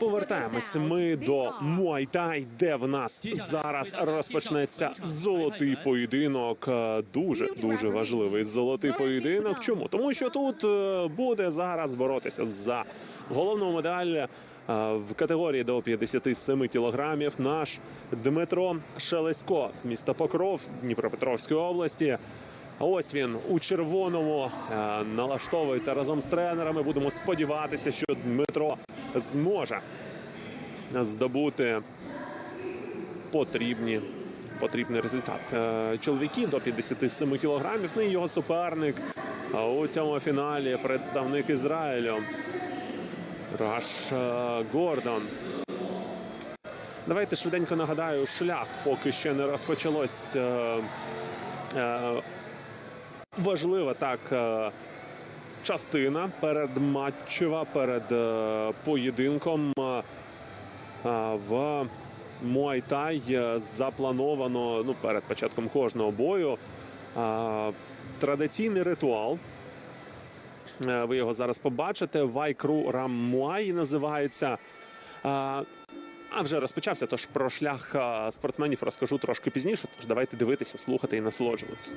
Повертаємось ми до Муайтай, де в нас зараз розпочнеться золотий поєдинок. Дуже дуже важливий золотий поєдинок. Чому? Тому що тут е, буде зараз боротися за головну медаль е, в категорії до 57 кілограмів. Наш Дмитро Шелесько з міста Покров Дніпропетровської області. Ось він у червоному е, налаштовується разом з тренерами. Будемо сподіватися, що Дмитро зможе здобути потрібні. Потрібний результат. Е, Чоловіки до 57 кілограмів. Ну і його суперник у цьому фіналі представник Ізраїлю Раш е, Гордон. Давайте швиденько нагадаю, шлях поки ще не розпочалось. Важлива так е, частина передматчева перед е, поєдинком е, в Муайтай заплановано ну, перед початком кожного бою традиційний ритуал. Ви його зараз побачите. Вайкру Раммуай називається. Е, А вже розпочався. Тож про шлях спортсменів розкажу трошки пізніше. Тож давайте дивитися, слухати і насолоджуватися.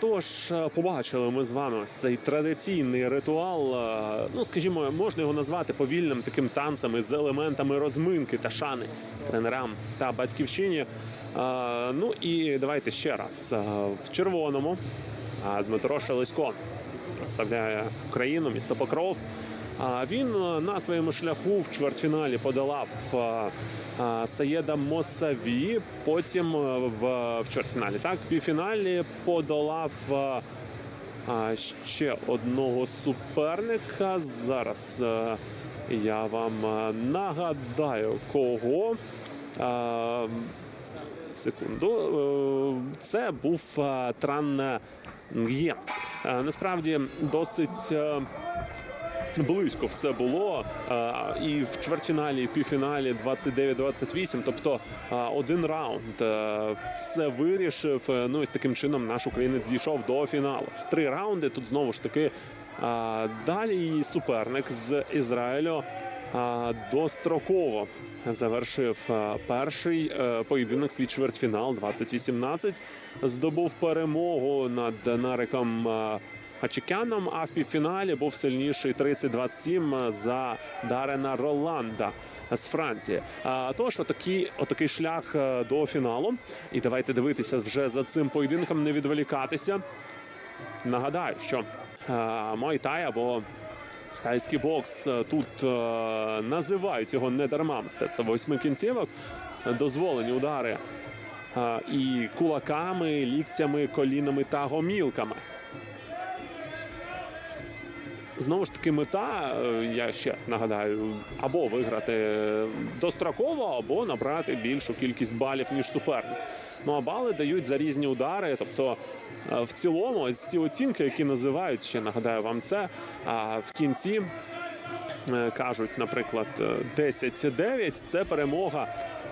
Тож е, побачили ми з вами цей традиційний ритуал. е, Ну, скажімо, можна його назвати повільним таким танцем з елементами розминки та шани тренерам та батьківщині. Ну і давайте ще раз Е, в червоному. Дмитро Шелесько представляє Україну, місто Покров. Він е, на своєму шляху в чвертьфіналі подолав е, е, Саєда Мосаві. Потім в, чвертьфіналі, так, в півфіналі подолав ще одного суперника. Зараз я вам нагадаю, кого. Секунду. Це був Тран. Е, Насправді досить. Близько все було і в чвертьфіналі, і в півфіналі 29-28, тобто один раунд е, все вирішив. Ну і з таким чином наш українець зійшов до фіналу. Три раунди. Тут знову ж таки далі суперник з Ізраїлю достроково завершив перший е, поєдинок свій чвертьфінал 2018. Здобув перемогу над Нариком. Е, Хачикяном, а в півфіналі був сильніший 30-27 за Дарена Роланда з Франції. А тож, отакий, отакий шлях е, до фіналу. І давайте дивитися вже за цим поєдинком, не відволікатися. Нагадаю, що е, Мой-Тай або тайський бокс е, тут називають його не дарма мистецтво восьми кінцівок. Дозволені удари і кулаками, ліктями, колінами та гомілками. Знову ж таки, мета, е, я ще нагадаю, або виграти достроково, або набрати більшу кількість балів, ніж суперник. Ну а бали дають за різні удари. Тобто, е, в цілому, ось ці оцінки, які називають, ще нагадаю вам це. А в кінці е, кажуть, наприклад, е, 10-9 – це перемога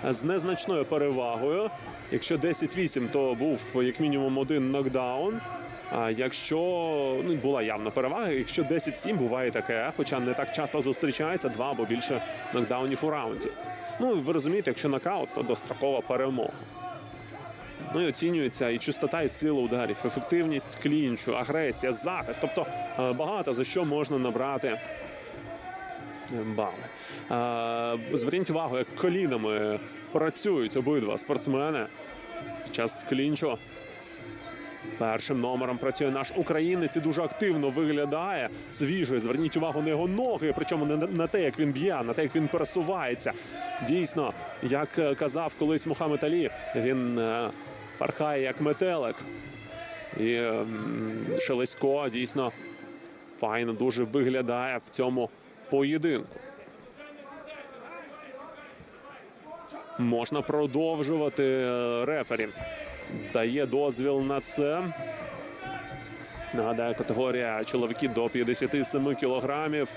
з незначною перевагою. Якщо 10-8, то був як мінімум один нокдаун. А якщо ну, була явна перевага, якщо 10-7 буває таке, хоча не так часто зустрічається два або більше нокдаунів у раунді. Ну ви розумієте, якщо нокаут, то дострокова перемога. Ну і оцінюється і чистота, і сила ударів, ефективність клінчу, агресія, захист. Тобто е, багато за що можна набрати е, бали. Е, Зверніть увагу, як колінами працюють обидва спортсмени під час клінчу. Першим номером працює наш українець і дуже активно виглядає свіжий. Зверніть увагу на його ноги, причому не на- те, як він б'є, а на те, як він пересувається. Дійсно, як е, казав колись Мухаммед Алі, він е, пархає як метелик. І Шелесько дійсно файно дуже виглядає в цьому поєдинку. Можна продовжувати е, рефері. Дає дозвіл на це. Нагадаю, категорія чоловіків до 57 кілограмів.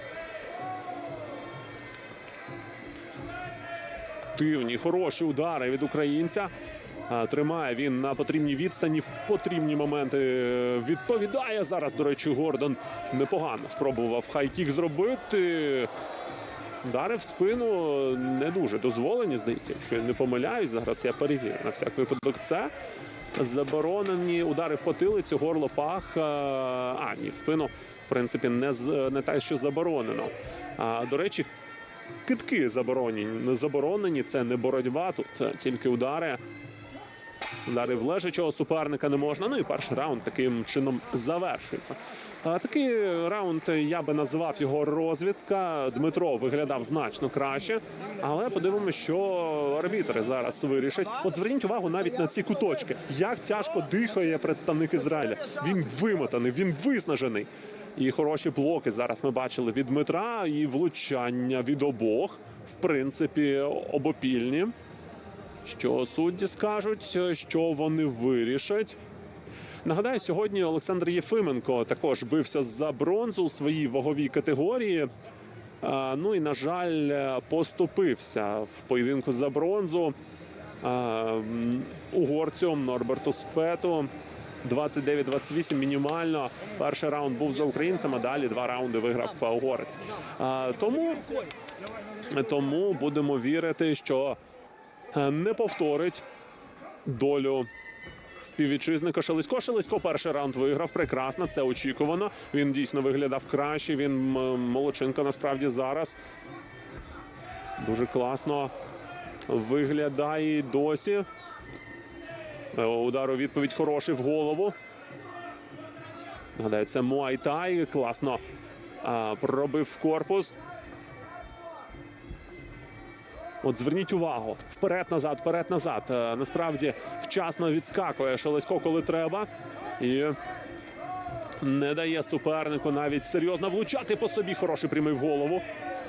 Активні, хороші удари від українця. Тримає він на потрібній відстані в потрібні моменти. е, Відповідає зараз. До речі, Гордон непогано спробував хайкік зробити. Удари в спину не дуже дозволені, здається, якщо я не помиляюсь. Зараз я перевірю на всяк випадок це. Заборонені удари в потилицю, горло, пах. А, ні, в спину, в принципі, не, не те, що заборонено. А, до речі, китки заборонені. Не заборонені, це не боротьба, тут тільки удари. Удари в лежачого суперника не можна. Ну і перший раунд таким чином завершується. А, такий раунд я би назвав його розвідка. Дмитро виглядав значно краще, але подивимося, що арбітри зараз вирішать. От зверніть увагу навіть на ці куточки. Як тяжко дихає представник Ізраїля. Він вимотаний, він виснажений. І хороші блоки зараз ми бачили від Дмитра, і влучання від обох, в принципі, обопільні. Що судді скажуть, що вони вирішать. Нагадаю, сьогодні Олександр Єфименко також бився за бронзу у своїй ваговій категорії. Ну і, на жаль, поступився в поєдинку за бронзу угорцю Норберту Спету. 29-28 мінімально. Перший раунд був за українцем, а далі два раунди виграв угорець. Тому, тому будемо вірити, що не повторить долю співвітчизника Шелесько. Шелесько перший раунд виграв. Прекрасно, це очікувано. Він дійсно виглядав краще. Він молодчинка насправді зараз. Дуже класно виглядає досі. Е, Удар у відповідь хороший в голову. Нагадаю, це Муайтай. Класно пробив в корпус. От зверніть увагу, вперед-назад, вперед-назад. Е, Насправді вчасно відскакує Шелесько, коли треба. І не дає супернику навіть серйозно влучати по собі. Хороший прямий в голову.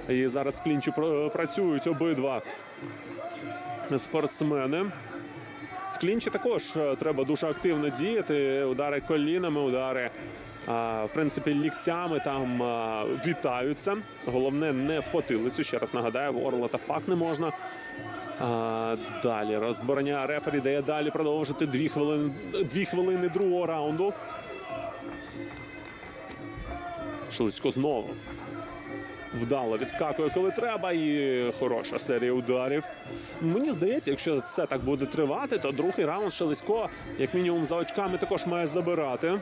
І зараз в клінчі працюють обидва спортсмени. В клінчі також е, треба дуже активно діяти. Удари колінами, удари. В принципі, ліктями там вітаються. Головне не в потилицю. Ще раз нагадаю, в орла та в пах не можна. Далі розбороня рефері дає далі продовжити дві хвилини, дві хвилини другого раунду. Шелицько знову вдало відскакує, коли треба, і хороша серія ударів. Мені здається, якщо все так буде тривати, то другий раунд Шелесько, як мінімум, за очками також має забирати.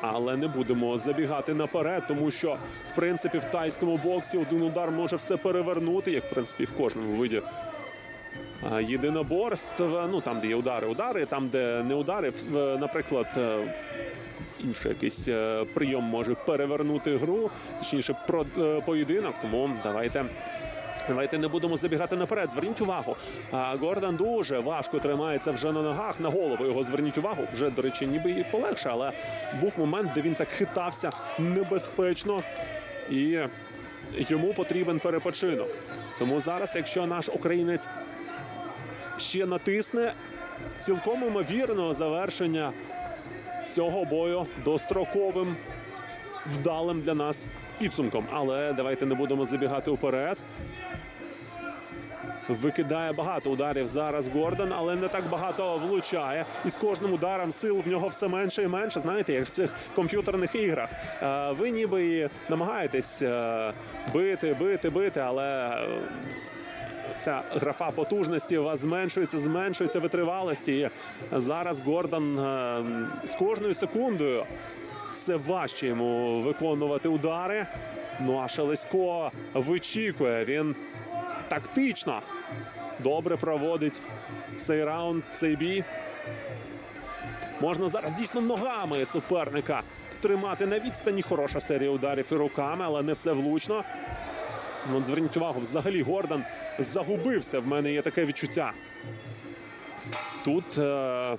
Але не будемо забігати наперед, тому що в принципі в тайському боксі один удар може все перевернути, як в принципі в кожному виді єдиноборств. Ну там, де є удари, удари, там, де не удари, наприклад. е, інший якийсь е, прийом може перевернути гру, точніше, е, поєдинок. Тому давайте. Давайте не будемо забігати наперед. Зверніть увагу. А, Гордон дуже важко тримається вже на ногах. На голову його зверніть увагу. Вже, до речі, ніби і полегше, але був момент, де він так хитався небезпечно, і йому потрібен перепочинок. Тому зараз, якщо наш українець ще натисне, цілком імовірно завершення цього бою достроковим вдалим для нас підсумком. Але давайте не будемо забігати вперед. Викидає багато ударів зараз Гордон, але не так багато влучає. І з кожним ударом сил в нього все менше і менше. Знаєте, як в цих комп'ютерних іграх. Е, Ви ніби і намагаєтесь е, бити, бити, бити, але е, ця графа потужності у вас зменшується, зменшується витривалості. І зараз Гордон з кожною секундою все важче йому виконувати удари. Ну а Шелесько вичікує. Він тактично добре проводить цей раунд, цей бій. Можна зараз дійсно ногами суперника тримати на відстані. Хороша серія ударів і руками, але не все влучно. От зверніть увагу, взагалі Гордон загубився. В мене є таке відчуття. Тут е-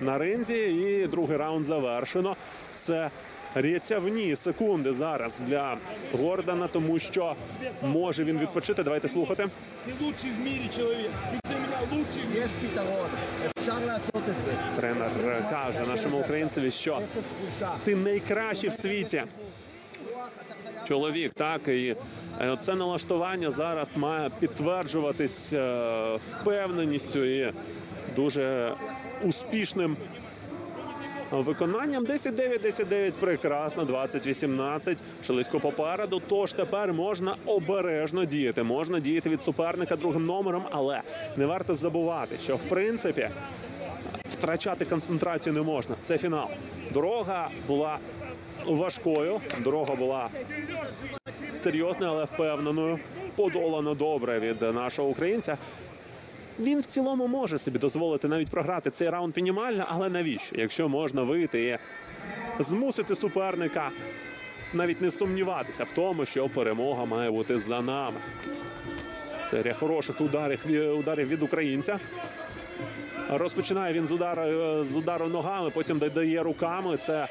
на ринзі і другий раунд завершено. Це рєцявні секунди зараз для Гордона, тому що може він відпочити. Давайте слухати. Ти лучший в мірі чоловік. Ти мене лучший в мірі. Тренер е, каже нашому українцеві, що ти найкращий в світі. Чоловік, так і е, це налаштування зараз має підтверджуватись е, впевненістю і дуже успішним виконанням. 10-9, 10-9, прекрасно, 20-18. Шелесько попереду. Тож тепер можна обережно діяти. Можна діяти від суперника другим номером, але не варто забувати, що в принципі втрачати концентрацію не можна. Це фінал. Дорога була важкою. Дорога була серйозною, але впевненою. Подолано добре від нашого українця. Він в цілому може собі дозволити навіть програти цей раунд мінімально, але навіщо? Якщо можна вийти і змусити суперника навіть не сумніватися в тому, що перемога має бути за нами. Серія хороших ударів, ударів від українця. Розпочинає він з удару, е, з удару ногами, потім додає руками. Це е,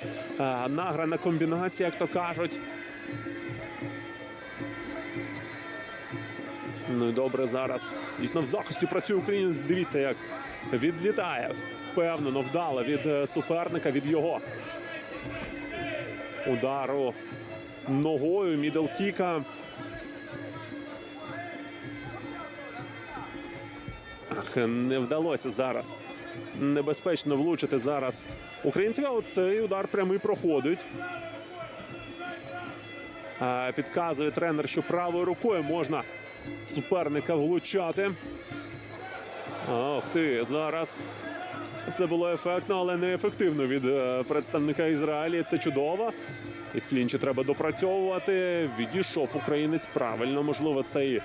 награна комбінація, як то кажуть. Ну і добре зараз. Дійсно в захисті працює українець. Дивіться, як відлітає впевнено, вдало від е, суперника, від його удару ногою, мідл-кіка. Ах, не вдалося зараз. Небезпечно влучити зараз українців. Цей удар прямий проходить. Підказує тренер, що правою рукою можна суперника влучати. Ох ти, зараз. Це було ефектно, але не ефективно від е, представника Ізраїлі. Це чудово. І в клінчі треба допрацьовувати. Відійшов українець правильно. Можливо, це і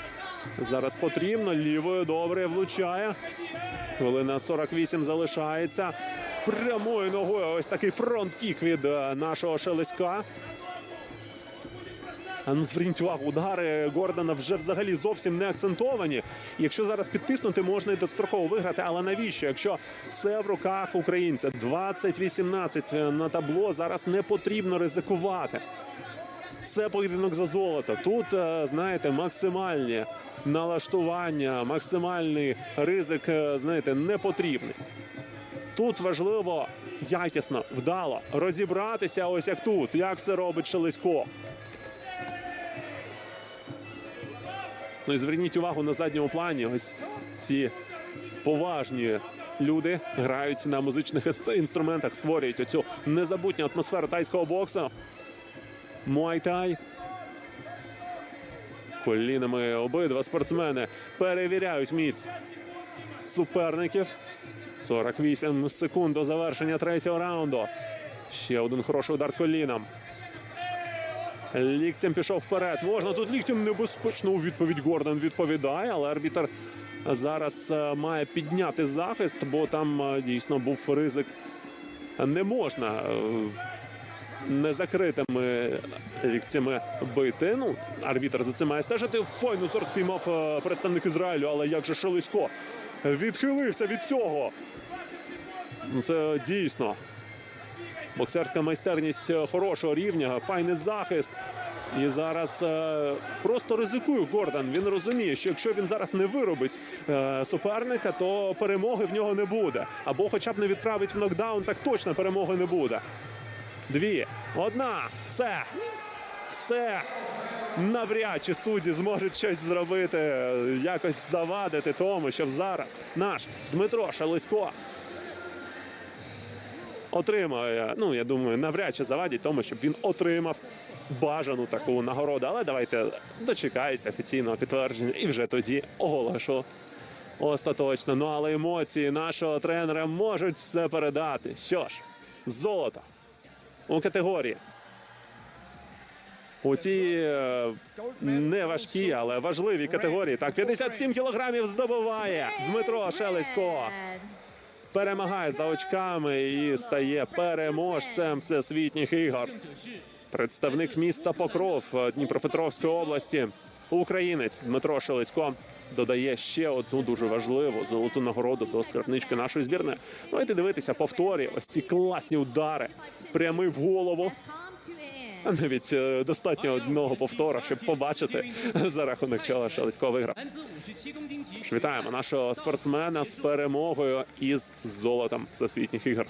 зараз потрібно. Лівою добре влучає. Хвилина 48 залишається. Прямою ногою ось такий фронт-кік від е, нашого шелеська. Ну зверніть увагу, удари Гордона вже взагалі зовсім не акцентовані. Якщо зараз підтиснути, можна і достроково виграти. Але навіщо? Якщо все в руках українця 20-18 на табло, зараз не потрібно ризикувати. Це поєдинок за золото. Тут, е, знаєте, максимальні налаштування, максимальний ризик, е, знаєте, не потрібний. Тут важливо якісно, вдало розібратися, ось як тут, як все робить Шелесько. Ну і зверніть увагу на задньому плані. Ось ці поважні люди грають на музичних інструментах, створюють оцю незабутню атмосферу тайського боксу. Муайтай. Колінами обидва спортсмени перевіряють міць суперників. 48 секунд до завершення третього раунду. Ще один хороший удар коліном. Ліктем пішов вперед. Можна тут ліктем небезпечно у відповідь Гордон відповідає, але арбітр зараз е, має підняти захист, бо там е, дійсно був ризик. Не можна е, незакритими ліктями бити. Ну, арбітр за це має стежити. Зараз спіймав представник Ізраїлю, але як же Шелесько відхилився від цього. Це дійсно Боксерська майстерність е, хорошого рівня, файний захист. І зараз е, просто ризикує Гордон. Він розуміє, що якщо він зараз не виробить е, суперника, то перемоги в нього не буде. Або хоча б не відправить в нокдаун, так точно перемоги не буде. Дві, одна, все. Все. Навряд чи судді зможуть щось зробити, якось завадити тому, щоб зараз наш Дмитро Шелесько отримає. Ну, я думаю, навряд чи завадять тому, щоб він отримав бажану таку нагороду. Але давайте дочекаюся офіційного підтвердження і вже тоді оголошу. Остаточно. Ну але емоції нашого тренера можуть все передати. Що ж, золото у категорії у цій е, не важкій, але важливій категорії. Так, 57 кілограмів здобуває Дмитро Шелесько. Перемагає за очками і стає переможцем всесвітніх ігор. Представник міста Покров е, Дніпропетровської області, українець Дмитро Шелесько додає ще одну дуже важливу золоту нагороду до скарбнички нашої збірної. Давайте дивитися повторі. Ось ці класні удари, прямий в голову навіть е, достатньо одного повтора, щоб побачити за рахунок чого Шелецько виграв. Вітаємо нашого спортсмена з перемогою і з золотом всесвітніх ігор.